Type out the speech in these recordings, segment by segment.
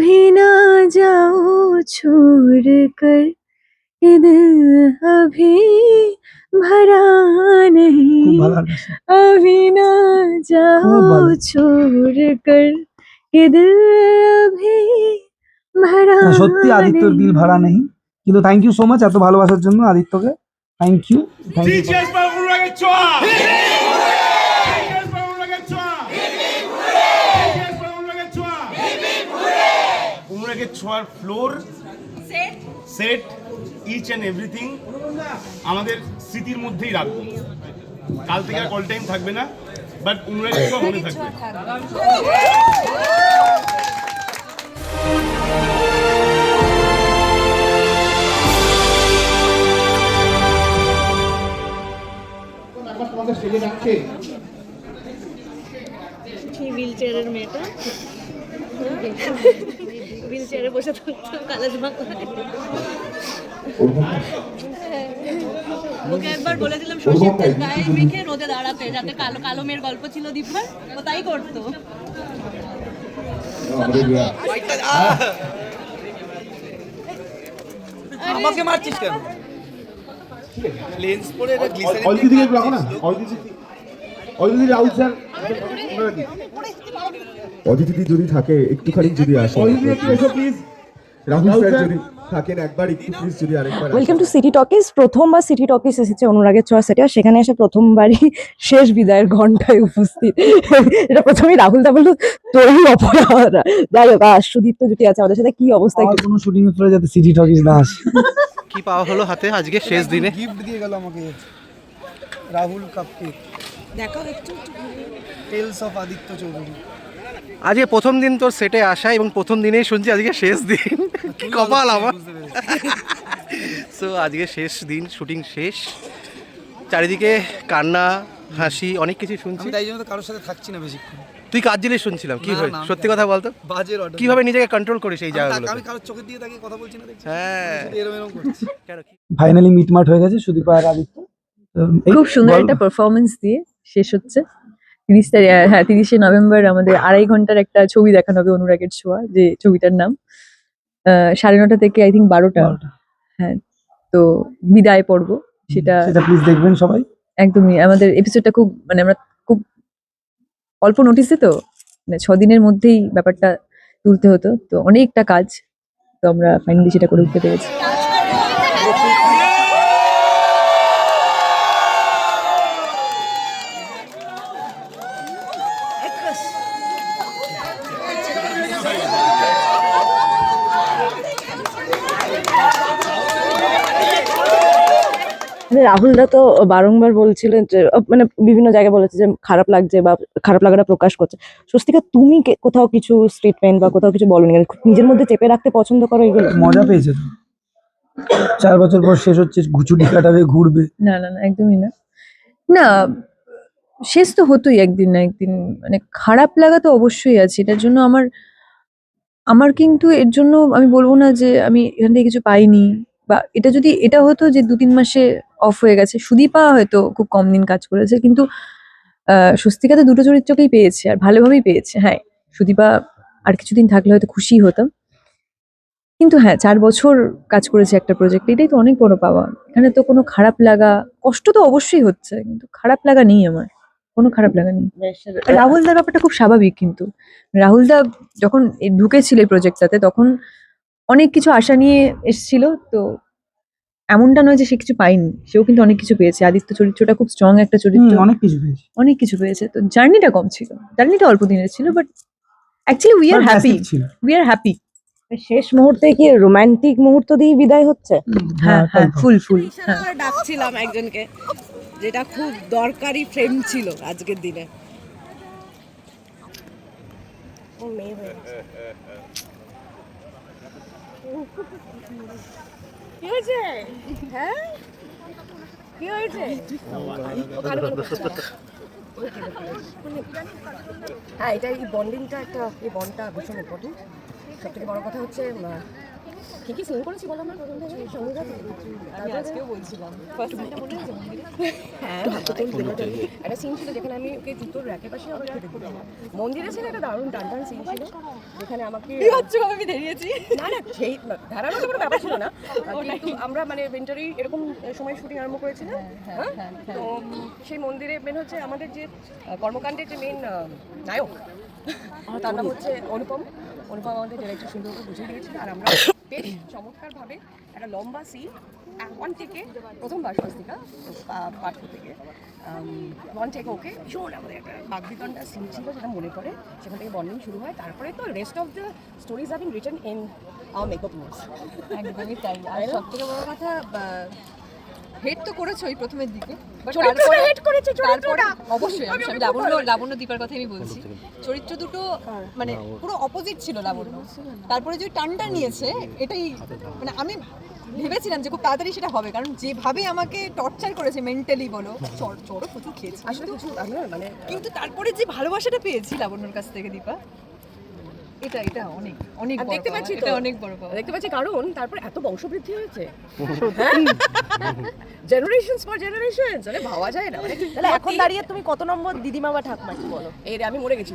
अभी ना जाओ छोड़ कर ये दिल अभी भरा খুব नहीं ভালো লাগছে अभी ना जाओ भालो। छोड़ कर ये दिल अभी भरा না, সত্যি আদিত্যর দিল ভাড়া নেই কিন্তু থ্যাংক ইউ সো মাচ এত ভালোবাসার জন্য আদিত্যকে থ্যাংক ইউ থ্যাংক ইউ ছোঁয়ার floor set each and everything আমাদের স্মৃতির মধ্যেই রাখব। কাল থেকে আর কল টাইম থাকবে না বাট ছোঁয়া মনে থাকবে। হুইল চেয়ারের মেয়েটা। হুইল চেয়ারে বসে থাকতো কালাজ ওকে একবার বলেছিলাম তেল গায়ে মেখে রোদে দাঁড়াতে যাতে কালো কালো মেয়ের গল্প ছিল দীপবার ও তাই করতো। আমাকে মারছিস কেন? লেন্স পরে এটা গ্লিসারিন দিকে একটু রাখো না। অজিত অজিত দিদি রাহুল স্যার অতিথি যদি থাকে একটুখানি যদি আসে। একটু please Rahul Rahul sir sir. যদি থাকেন একবার একটু প্লিজ যদি আরেকবার ওয়েলকাম টু সিটি টকিজ প্রথমবার সিটি টকিজ এসেছে অনুরাগের ছোঁয়া সেটা সেখানে এসে প্রথমবারই শেষ বিদায়ের ঘন্টায় উপস্থিত। এটা প্রথমেই রাহুল দা বলল তোরই অপরাধ। যাই হোক আর সুদীপ্ত জুটি আছে আমাদের সাথে কি অবস্থা কোনো শুটিং এর পরে যাতে সিটি টকিজ না আসে। কি পাওয়া হলো হাতে আজকে শেষ দিনে? গিফট দিয়ে গেল আমাকে। রাহুল কাপকে। দেখো একটু টেলস অফ আদিত্য চৌধুরী আজকে প্রথম দিন তোর সেটে আসা এবং প্রথম দিনেই শুনছি আজকে শেষ দিন। কপাল আমার। সো আজকে শেষ দিন শুটিং শেষ। চারিদিকে কান্না হাসি অনেক কিছু শুনছি। তাই জন্য তো কারোর সাথে থাকছি না বেশিক্ষণ। তুই কাজ জিনিস শুনছিলাম? কি হয় সত্যি কথা বলতো? অর্ডার কীভাবে নিজেকে কন্ট্রোল করিস এই আমি কারোর চোখের দিকে তাকিয়ে কথা বলছি না হ্যাঁ। শুধু এরম এরম করছি। ফাইনালি মিটমাট হয়ে গেছে সুদীপা আর আদিত্য। খুব সুন্দর একটা পারফরমেন্স দিয়ে শেষ হচ্ছে। তিরিশ তারিখ হ্যাঁ তিরিশে নভেম্বর আমাদের আড়াই ঘণ্টার একটা ছবি দেখানো হবে অনুরাগের ছোঁয়া যে ছবিটার নাম। সাড়ে নটা থেকে আই থিঙ্ক বারোটা। বারোটা। তো বিদায় পর্ব সেটা সেটা প্লিজ দেখবেন সবাই। একদমই আমাদের এপিসোডটা খুব মানে আমরা খুব অল্প নোটিসে তো মানে ছ দিনের মধ্যেই ব্যাপারটা তুলতে হতো তো অনেকটা কাজ তো আমরা ফাইনালি সেটা করে উঠতে পেরেছি। রাহুল দা তো বারংবার বলছিলেন যে মানে বিভিন্ন জায়গায় বলেছে যে খারাপ লাগছে বা খারাপ লাগাটা প্রকাশ করছে। স্বস্তিকা তুমি কে- কোথাও কিছু স্টেটমেন্ট বা কোথাও কিছু বলনি নিজের মধ্যে চেপে রাখতে পছন্দ করো এগুলো? মজা পেয়েছে তো চার বছর পর শেষ হচ্ছে ঘুচুটি কাটাবে ঘুরবে। না না না একদমই না। না শেষ তো হতোই একদিন না একদিন। মানে খারাপ লাগা তো অবশ্যই আছে। এটার জন্য আমার আমার কিন্তু এর জন্য আমি বলব না যে আমি এখান থেকে কিছু পাইনি বা এটা যদি এটা হতো যে দু তিন মাসে অফ হয়ে গেছে সুদীপা হয়তো খুব কম দিন কাজ করেছে কিন্তু আহ, স্বস্তিকা তো দুটো চরিত্রকেই পেয়েছে আর ভালোভাবেই পেয়েছে হ্যাঁ। সুদীপা আর কিছুদিন থাকলে হয়তো খুশি হতাম। কিন্তু হ্যাঁ চার বছর কাজ করেছে একটা প্রজেক্ট এটাই তো অনেক বড় পাওয়া। এখানে তো কোনো খারাপ লাগা কষ্ট তো অবশ্যই হচ্ছে কিন্তু খারাপ লাগা নেই আমার। কোনো খারাপ লাগা নেই। রাহুল দার ব্যাপারটা খুব স্বাভাবিক কিন্তু। রাহুল দা যখন ঢুকেছিল এই প্রজেক্টটাতে তখন অনেক কিছু আশা নিয়ে এসেছিল তো এমনটা নয় যে সে কিছু পায়নি। সেও কিন্তু অনেক কিছু পেয়েছে। আদিত্য চরিত্রটা খুব স্ট্রং একটা চরিত্র। অনেক কিছু পেয়েছে। অনেক কিছু পেয়েছে। তো জার্নিটা কম ছিল। জার্নিটা অল্প দিনের ছিল but actually we are happy we are happy শেষ মুহূর্তে কি রোমান্টিক মুহূর্ত দিয়ে বিদায় হচ্ছে? হ্যাঁ হ্যাঁ ফুল ফুল হ্যাঁ। আমরা ডাকছিলাম একজনকে। যেটা খুব দরকারি ফ্রেম ছিল আজকের দিনে। হ্যাঁ হয়েছে? হ্যাঁ? এটা এই বন্ডিংটা একটা, এই বন্ডটা ভীষণ ইম্পর্টেন্ট সব থেকে বড় কথা হচ্ছে কি কি সিন করেছি বলো আমরা প্রথম থেকে সঙ্গে আমি আজকেও বলছিলাম। ফার্স্ট দিনটা মনে আছে হ্যাঁ। একটা সিন ছিল যেখানে আমি ওকে জুতোর র্যাকের পাশে আবার খেতে দিলাম মন্দিরে ছিল একটা দারুণ টান টান সিন ছিল। যেখানে আমাকে বিভৎসভাবে আমি দাঁড়িয়েছি না না সেই ধারানোর কোনো ব্যাপার ছিল না। কিন্তু আমরা মানে উইন্টারেই এরকম সময় শুটিং আরম্ভ করেছিলাম হ্যাঁ তো সেই মন্দিরে মেন হচ্ছে আমাদের যে কর্মকাণ্ডের যে মেন নায়ক। তার নাম হচ্ছে অনুপম। অনুপম আমাদের ডিরেক্টর সুন্দরভাবে বুঝিয়ে দিয়েছিল। আর আমরা বেশ চমৎকারভাবে একটা লম্বা সিন ওয়ান থেকে প্রথমবার স্বস্তিকা পা- পাঠ থেকে। ওয়ান থেকে ওকে ভীষণ আমাদের একটা বাগবিতণ্ডা সিন ছিল যেটা মনে পড়ে। সেখান থেকে বন্ডিং শুরু হয়। তারপরে তো rest of the stories have been return in our makeup notes একদমই তাই। আর সব থেকে বড় কথা হেড তো করেছ ওই প্রথমের দিকে চরিত্রটা তারপরে- hate করেছে, চরিত্রটা। অবশ্যই আমি আমি লাবণ্য লাবণ্য দীপার কথাই আমি বলছি। চরিত্র দুটো মানে পুরো অপোজিট ছিল লাবণ্য। তারপরে যে টানটা নিয়েছে এটাই মানে আমি ভেবেছিলাম যে খুব তাড়াতাড়ি সেটা হবে কারণ যেভাবে আমাকে টর্চার করেছে মেন্টালি বলো চর চড়ও প্রচুর খেয়েছি। আসলে মানে কিন্তু তারপরে যে ভালোবাসাটা পেয়েছি লাবণ্যর কাছ থেকে দীপা এটা এটা অনেক অনেক বড় দেখতে পাচ্ছি তো? অনেক বড় দেখতে পাচ্ছি কারণ তারপর এত বংশবৃদ্ধি হয়েছে। জেনারেশনস ফর জেনারেশনস মানে ভাবা যায় না। মানে তাহলে এখন দাঁড়িয়ে তুমি কত নম্বর দিদিমা বা ঠাকুমা কি বলো। এই রে আমি মরে গেছি।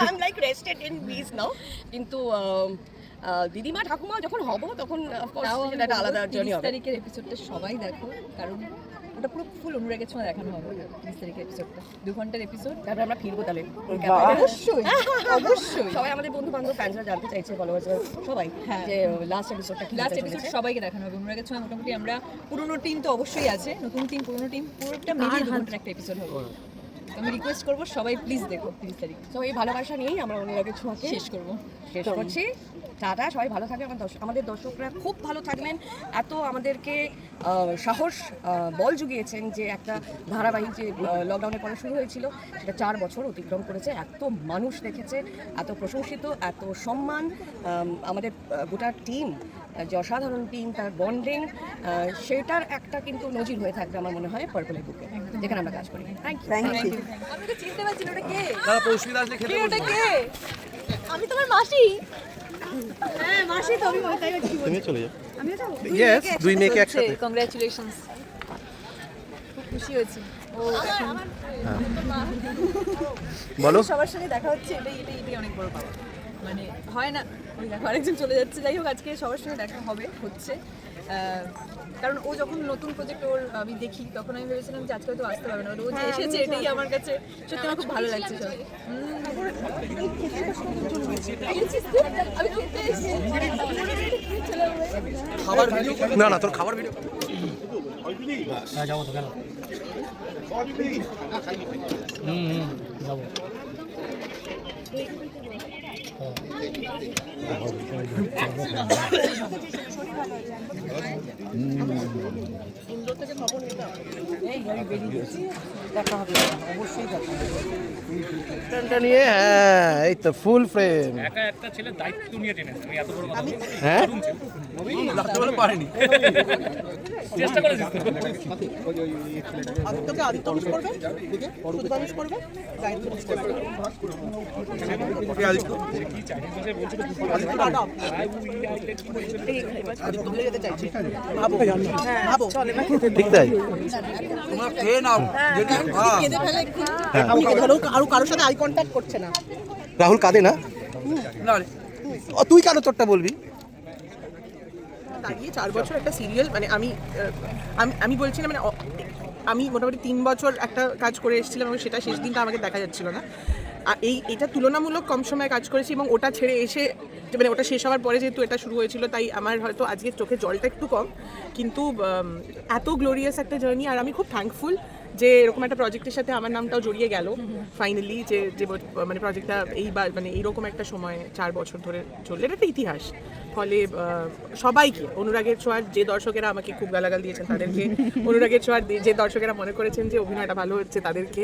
I am like rested in peace now কিন্তু আহ, দিদিমা ঠাকুমা যখন হব তখন সেটা একটা আলাদা জার্নি হবে। তারিখের এপিসোডটা সবাই দেখো কারণ ওটা পুরো ফুল অনুরাগের ছোঁয়া দেখানো হবে বিশ তারিখের এপিসোডটা দু ঘণ্টার এপিসোড তারপরে আমরা ফিরবো তাহলে। অবশ্যই অবশ্যই। সবাই আমাদের বন্ধু বান্ধব ফ্যান্সরা জানতে চাইছে ফলোয়ার্স সবাই হ্যাঁ। যে লাস্ট এপিসোডটা লাস্ট এপিসোড সবাইকে দেখানো হবে অনুরাগের ছোঁয়া মোটামুটি আমরা পুরনো টিম তো অবশ্যই আছে নতুন টিম পুরনো টিম পুরোটা মিলিয়ে দু ঘণ্টার একটা এপিসোড হবে। আমি রিকোয়েস্ট করব সবাই প্লিজ দেখো তিরিশ তারিখ। তো এই ভালোবাসা নিয়েই আমরা অনুরাগের ছোঁয়াকে শেষ করব। শেষ করছি। টাটা সবাই ভালো থাকবে আমার দর্শক আমাদের দর্শকরা খুব ভালো থাকবেন এত আমাদেরকে সাহস বল জুগিয়েছেন যে একটা ধারাবাহিক যে লকডাউনের পরে শুরু হয়েছিল সেটা চার বছর অতিক্রম করেছে। এত মানুষ দেখেছে এত প্রশংসিত এত সম্মান আমাদের গোটা টিম যে অসাধারণ টিম তার বন্ডিং সেটার একটা কিন্তু নজির হয়ে থাকবে আমার মনে হয় পার্পলের বুকে। যেখানে আমরা কাজ করি। থ্যাংক ইউ আমি তো চিনতে পারছি ওটা কে? দাদা পৌষ্পিতা আসলে খেতে ওটা কে? আমি তোমার মাসি। হ্যাঁ মাসি তো আমি তাই বলছি। তুমি চলে যাও। আমিও যাব। Yes, দুই মেয়েকে একসাথে। কংগ্রাচুলেশনস খুব খুশি হয়েছি। বলো। সবার সাথে দেখা হচ্ছে এটাই এটাই এটাই অনেক বড় পাওয়া। মানে হয় না। ওই আরেকজন চলে যাচ্ছে। যাই হোক আজকে সবার সঙ্গে দেখা হবে হচ্ছে। কারণ ও যখন নতুন প্রজেক্ট ওর আমি দেখি তখন আমি ভেবেছিলাম যে আজকে হয়তো আসতে পারবে না। ও যে এসেছে এটাই আমার কাছে। সত্যি আমার খুব ভালো লাগছে সব। আমি খেতে এসেছি খাবার ভিডিও না না তোর খাবার ভিডিও ফ্রেমটা নিয়ে হ্যাঁ এই তো ফুল ফ্রেম একা একটা ছেলে দায়িত্ব নিয়ে টেনেছে আমি এত বড় কথা হ্যাঁ? চেষ্টা করবে? করবে? কারোর সাথে করছে না রাহুল কাঁদে না? তুই কেন তোরটা বলবি? দাঁড়িয়ে চার বছর একটা সিরিয়াল মানে আমি আমি বলছি না মানে আমি মোটামুটি তিন বছর একটা কাজ করে এসেছিলাম এবং সেটা শেষ দিনটা আমাকে দেখা যাচ্ছিল না। এই, এটা তুলনামূলক কম সময়ে কাজ করেছি এবং ওটা ছেড়ে এসে মানে ওটা শেষ হওয়ার পরে যেহেতু এটা শুরু হয়েছিল, তাই আমার হয়তো আজকে চোখে জলটা একটু কম। কিন্তু এত গ্লোরিয়াস একটা জার্নি আর আমি খুব থ্যাঙ্কফুল যে এরকম একটা প্রজেক্টের সাথে আমার নামটাও জড়িয়ে গেল ফাইনালি যে যে মানে প্রজেক্টটা এইবার মানে এইরকম একটা সময় চার বছর ধরে চললে এটা একটা ইতিহাস। ফলে সবাইকে অনুরাগের ছোঁয়ার যে দর্শকেরা আমাকে খুব গালাগাল দিয়েছেন তাদেরকে অনুরাগের ছোঁয়ার যে দর্শকেরা মনে করেছেন যে অভিনয়টা ভালো হচ্ছে তাদেরকে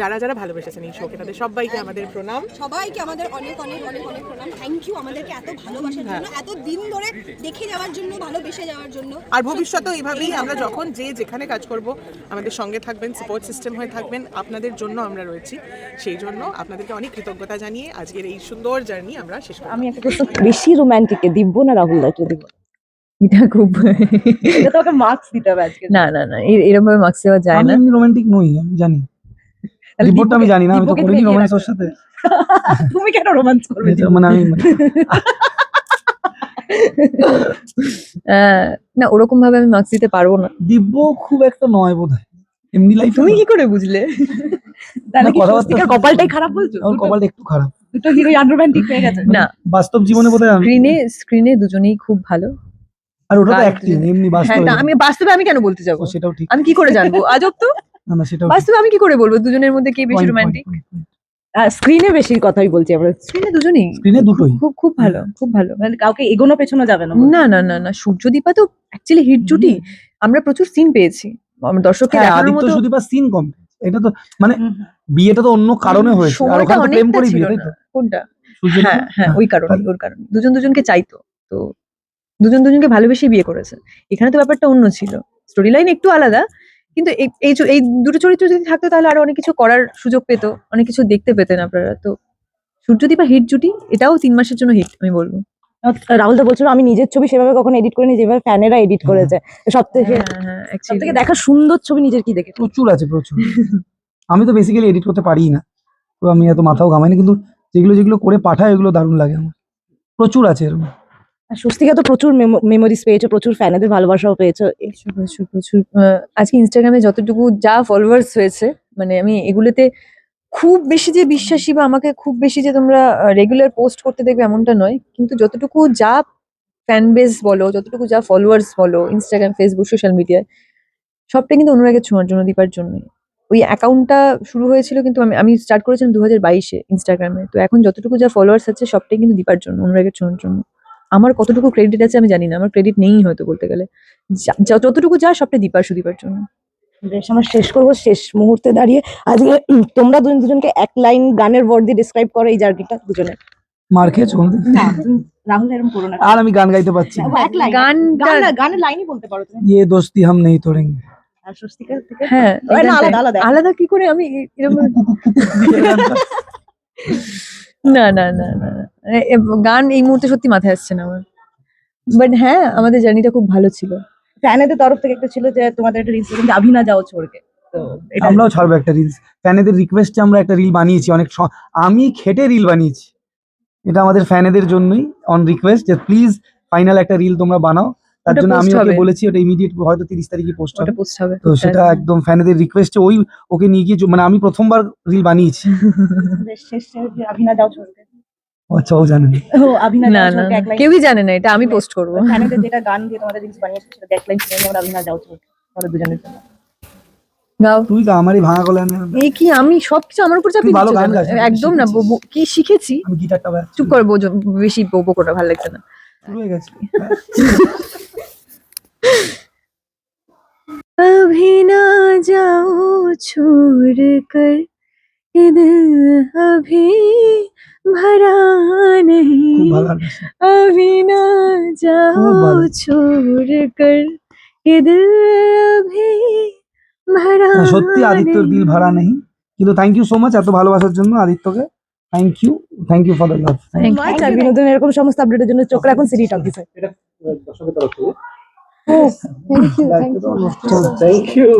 যারা যারা ভালোবেসেছেন এই শোকে তাদের সবাইকে আমাদের প্রণাম। সবাইকে আমাদের অনেক অনেক অনেক অনেক প্রণাম। থ্যাংক ইউ আমাদেরকে এত ভালোবাসার জন্য এত দিন ধরে দেখে যাওয়ার জন্য ভালোবেসে যাওয়ার জন্য। আর ভবিষ্যতেও এইভাবেই আমরা যখন যে যেখানে কাজ করব আমাদের সঙ্গে থাকবেন সাপোর্ট সিস্টেম হয়ে থাকবেন। আপনাদের জন্য আমরা রয়েছি। সেই জন্য আপনাদেরকে অনেক কৃতজ্ঞতা জানিয়ে আজকের এই সুন্দর জার্নি আমরা শেষ আমি একটা প্রশ্ন বেশি রোমান্টিকে দিব্য না রাহুল দাকে দিব? এটা খুব এটা তোকে মার্কস দিতে হবে আজকে। না না না এরকম ভাবে মার্কস দেওয়া যায় না। এমনি রোমান্টিক নই আমি জানি। রিপোর্টটা আমি জানি না আমি তো করিনি রাখো। ওর সাথে। তুমি কেন রোমান্স করবে মানে আমি না ওরকম ভাবে আমি মার্কস দিতে পারব না। দিব্য খুব একটা নয় বোধ হয় এমনি লাইফ তুমি কি করে বুঝলে? তাহলে কি স্বস্তিকার কপালটাই খারাপ বলছো? ওর কপালটা একটু খারাপ। দুটো হিরোই আনরোম্যান্টিক হয়ে গেছে। না। বাস্তব জীবনে বোধ হয় স্ক্রিনে স্ক্রিনে দুজনেই খুব ভালো। আর ওটা তো অ্যাক্টিং এমনি হ্যাঁ বাস্তবে আমি বাস্তবে আমি কেন বলতে যাব? সেটাও ঠিক। আমি কি করে জানব? আজব তো। না না সেটাও বাস্তবে আমি কি করে বলব? দুজনের মধ্যে কে বেশি রোমান্টিক. স্ক্রিনে বেশি কথাই বলছি আমরা। স্ক্রিনে দুজনেই। স্ক্রিনে দুটোই। খুব খুব ভালো খুব ভালো। মানে কাউকে এগোনো পেছনো যাবে না। না না না না সূর্যদীপা তো অ্যাকচুয়ালি হিট জুটি। আমরা প্রচুর সিন পেয়েছি। দর্শককে হ্যাঁ দেখানোর আদিত্য মতো সুদীপা সিন কম এটা তো মানে বিয়েটা তো অন্য কারণে হয়েছে। আর ওখানে তো প্রেম অনেকটা বিয়ে তো? কোনটা? হ্যাঁ হ্যাঁ ওই কারণে ওর কারণে। দুজন দুজনকে চাইতো তো দুজন দুজনকে ভালোবেসে বিয়ে করেছে। এখানে তো ব্যাপারটা অন্য ছিল। স্টোরি লাইন একটু আলাদা কিন্তু এই- এই দুটো চরিত্র যদি থাকতো তাহলে আরও অনেক কিছু করার সুযোগ পেত অনেক কিছু দেখতে পেতেন আপনারা। তো সূর্যদীপা হিট জুটি এটাও তিন মাসের জন্য হিট আমি বলব। রাহুল দা বলছিল আমি নিজের ছবি সেভাবে কখনো এডিট করিনি যেভাবে ফ্যানেরা এডিট করেছে। সব থেকে হ্যাঁ হ্যাঁ সব থেকে দেখা সুন্দর ছবি নিজের কি দেখে? প্রচুর আছে প্রচুর। আমি তো বেসিক্যালি এডিট করতে পারি না। তো আমি এত মাথাও ঘামাইনি কিন্তু যেগুলো যেগুলো করে পাঠায় ওগুলো দারুণ লাগে আমার। প্রচুর আছে এরকম। আর স্বস্তিকা তো প্রচুর মেমোরিজ পেয়েছ প্রচুর ফ্যানেদের ভালোবাসাও পেয়েছ। প্রচুর প্রচুর আজকে ইনস্টাগ্রামে যতটুকু যা ফলোয়ার্স হয়েছে মানে আমি এগুলোতে খুব বেশি যে বিশ্বাসী বা আমাকে খুব বেশি যে তোমরা রেগুলার পোস্ট করতে দেখবে এমনটা নয়। কিন্তু যতটুকু যা ফ্যান বেস বলো, যতটুকু যা ফলোয়ার্স বলো ইনস্টাগ্রাম ফেসবুক সোশ্যাল মিডিয়ায় সবটা কিন্তু অনুরাগের ছোঁয়ার জন্য, দীপার জন্যই। ওই অ্যাকাউন্টটা শুরু হয়েছিল কিন্তু আমি আমি স্টার্ট করেছিলাম দু হাজার বাইশে ইনস্টাগ্রামে তো এখন যতটুকু যা ফলোয়ার্স আছে, সবটাই কিন্তু দীপার জন্য, অনুরাগের ছোঁয়ার জন্য। আমার কতটুকু ক্রেডিট আছে আমি জানি না, আমার ক্রেডিট নেই হয়তো বলতে গেলে। যতটুকু যা সবটা দীপার, সুদীপার জন্য। বেশ আমরা শেষ করব শেষ মুহূর্তে দাঁড়িয়ে। আজকে তোমরা দুজন দুজনকে এক লাইন গানের ওয়ার্ড দিয়ে ডিসক্রাইব করো এই জার্নিটা দুজনে। মার খেয়েছো কোনোদিন? রাহুল এরকম করো না। আর আমি গান গাইতে পারছি না। এক গানের লাইনই বলতে পারো তুমি। ইয়ে দোস্তি হাম নেই তোড়েঙ্গে। আর স্বস্তিকা থেকে? হ্যাঁ। আলাদা, আলাদা। আলাদা কি করে আমি এরকম না না না না গান এই মুহূর্তে সত্যি মাথায় আসছে না আমার। বাট হ্যাঁ আমাদের জার্নিটা খুব ভালো ছিল। ফ্যানেদের তরফ থেকে একটা ছিল যে তোমাদের একটা রিলস কিন্তু আভি না যাও ছোড়কে আমরাও ছাড়বো একটা রিলস ফ্যানেদের রিকোয়েস্টে আমরা একটা রিল বানিয়েছি অনেক আমি খেটে রিল বানিয়েছি। এটা আমাদের ফ্যানেদের জন্যই অন রিকোয়েস্ট যে প্লিজ ফাইনাল একটা রিল তোমরা বানাও। তার জন্য আমি ওকে বলেছি ওটা ইমিডিয়েট হয়তো তিরিশ তারিখে পোস্ট হবে। ওটা পোস্ট হবে। তো সেটা একদম ফ্যানেদের রিকোয়েস্টে ওই ওকে নিয়ে গিয়ে মানে আমি প্রথমবার রিল বানিয়েছি। আচ্ছা ও জানেন ও আভি না না যাও না ছোড়কে এক লাইন কেউই জানে না এটা আমি পোস্ট করবো ফ্যানেদের যেটা গান দিয়ে তোমাদের রিলস বানিয়েছে সেটা এক লাইন শুনে আমরা আভি না যাও ছোড়কে আমাদের দুজনের জন্য গাও তুই তো আমারই ভাঙা গলা নিয়ে এই কি আমি সবকিছু আমার উপর চাপিয়ে তুই ভালো দিচ্ছ গান কেন? গাইছিস, একদম না শিখেছিস। বো- বো- কি শিখেছি আমি গিটারটা বাজাচ্ছি চুপ করে বোঝো বেশি বকবো কোটা ভালো লাগছে না শুরু হয়ে গেছে अभी ना जाओ छोड़ कर ये दिल अभी भरा अभी ना खूब जाओ भालो। छोड़ कर ये दिल अभी भरा না, সত্যি আদিত্যর দিল नहीं। ভরা নেই কিন্তু থ্যাংক ইউ সো মাচ এত ভালোবাসার জন্য আদিত্যকে thank you thank you for the love Thank you. আর বিনোদন এরকম সমস্ত আপডেটের জন্য চোখ রাখুন city টকিসে Thank you, thank you. Thank you